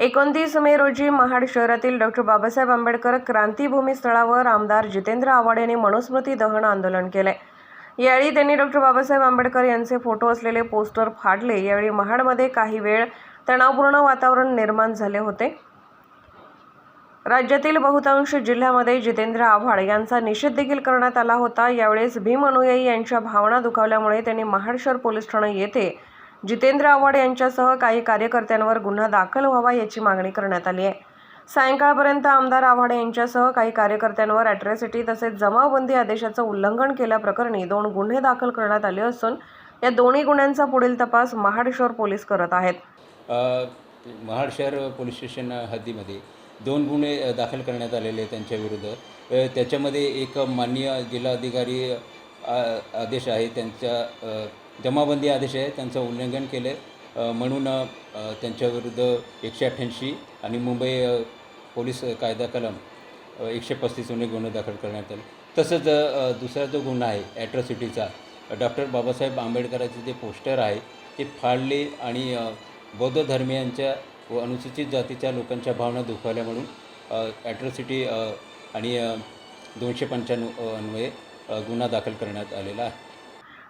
एकोणतीस मे रोजी महाड शहरातील डॉक्टर बाबासाहेब आंबेडकर क्रांतीभूमी स्थळावर आमदार जितेंद्र आव्हाड यांनी मनुस्मृती दहन आंदोलन केले. यावेळी त्यांनी डॉक्टर बाबासाहेब आंबेडकर यांचे फोटो असलेले पोस्टर फाडले. यावेळी महाडमध्ये काही वेळ तणावपूर्ण वातावरण निर्माण झाले होते. राज्यातील बहुतांश जिल्ह्यामध्ये जितेंद्र आव्हाड यांचा निषेध देखील करण्यात आला होता. यावेळेस भीम अनुयायी यांच्या भावना दुखावल्यामुळे त्यांनी महाड शहर पोलीस ठाणे येथे जितेंद्र आव्हाड यांच्यासह काही कार्यकर्त्यांवर गुन्हा दाखल व्हावा याची मागणी करण्यात आली आहे. सायंकाळपर्यंत आमदार आव्हाड यांच्यासह काही कार्यकर्त्यांवर अॅट्रॉसिटी तसेच जमावबंदी आदेशाचं उल्लंघन केल्याप्रकरणी दोन गुन्हे दाखल करण्यात आले असून या दोन्ही गुन्ह्यांचा पुढील तपास महाड शहर पोलीस करत आहेत. महाड शहर पोलीस स्टेशन हद्दीमध्ये दोन गुन्हे दाखल करण्यात आलेले आहेत त्यांच्याविरुद्ध त्याच्यामध्ये एक माननीय जिल्हाधिकारी आदेश आहे त्यांच्या जमाबंदी आदेश आहे त्यांचं उल्लंघन केलं आहे म्हणून त्यांच्याविरुद्ध एकशे अठ्ठ्याऐंशी आणि मुंबई पोलीस कायदा कलम एकशे पस्तीसने गुन्हे दाखल करण्यात आले. तसंच दुसरा जो गुन्हा आहे ॲट्रॉसिटीचा डॉक्टर बाबासाहेब आंबेडकरांचे जे पोस्टर आहे ते फाडले आणि बौद्ध धर्मियांच्या व अनुसूचित जातीच्या लोकांच्या भावना दुखावल्या म्हणून ॲट्रॉसिटी आणि दोनशे पंच्याण्णव अन्वये गुन्हा दाखल करण्यात आलेला आहे.